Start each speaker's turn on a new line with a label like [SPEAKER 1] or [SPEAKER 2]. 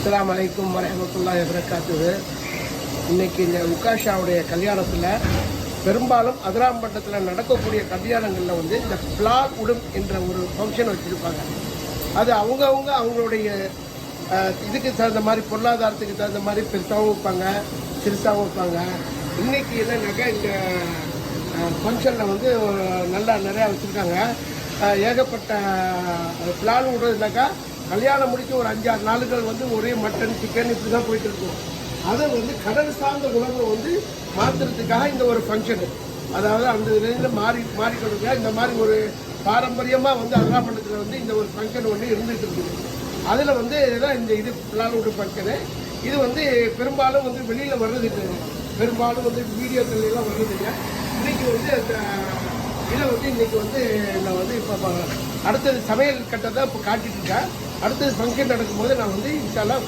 [SPEAKER 1] அஸ்லாம் வலைக்கும் வரமத்துல்லா வரகாத்துஹு இன்னைக்கு இந்த உகாஷாவுடைய கல்யாணத்தில் பெரும்பாலும் அதிராம்பட்டத்தில் நடக்கக்கூடிய கல்யாணங்களில் வந்து இந்த பிளால் உடும் என்ற ஒரு ஃபங்க்ஷன் வச்சுருப்பாங்க. அது அவங்கவுங்க அவங்களுடைய இதுக்கு தகுந்த மாதிரி பொருளாதாரத்துக்கு தகுந்த மாதிரி பெருசாகவும் வைப்பாங்க சிறுசாகவும் வைப்பாங்க. இன்றைக்கி என்னன்னாக்கா இந்த ஃபங்க்ஷனில் வந்து நல்லா நிறையா வச்சுருக்காங்க. ஏகப்பட்ட பிளான் விடுறதுனாக்கா கல்யாணம் முடிச்சு ஒரு அஞ்சாறு நாளுகள் வந்து ஒரே மட்டன் சிக்கன் இப்படி தான் போயிட்டு இருக்கும் அதை வந்து கடல் சார்ந்த உணவை வந்து மாற்றுறதுக்காக இந்த ஒரு ஃபங்க்ஷனு அதாவது அந்த இதுலேருந்து மாறி மாறிக்கொடுங்க இந்த மாதிரி ஒரு பாரம்பரியமாக வந்து அருகாமண்டலத்தில் வந்து இந்த ஒரு ஃபங்க்ஷன் ஒன்று இருந்துகிட்டு இருக்குது அதில் வந்து இதுதான் இந்த இது பிளான்வுட் ஃபங்க்ஷனு இது வந்து பெரும்பாலும் வந்து வெளியில் வர்றது இல்லை பெரும்பாலும் வந்து வீடியோக்கள் வர்றது இல்லை இன்னைக்கு வந்து அந்த இதை வந்து இன்றைக்கி வந்து நான் வந்து இப்போ அடுத்தது சமையல் கட்டத்தை இப்போ காட்டிட்டு இருக்கேன் அடுத்தது ஃபங்க்ஷன் நடக்கும்போது நான் வந்து இன்ஷால்லாம்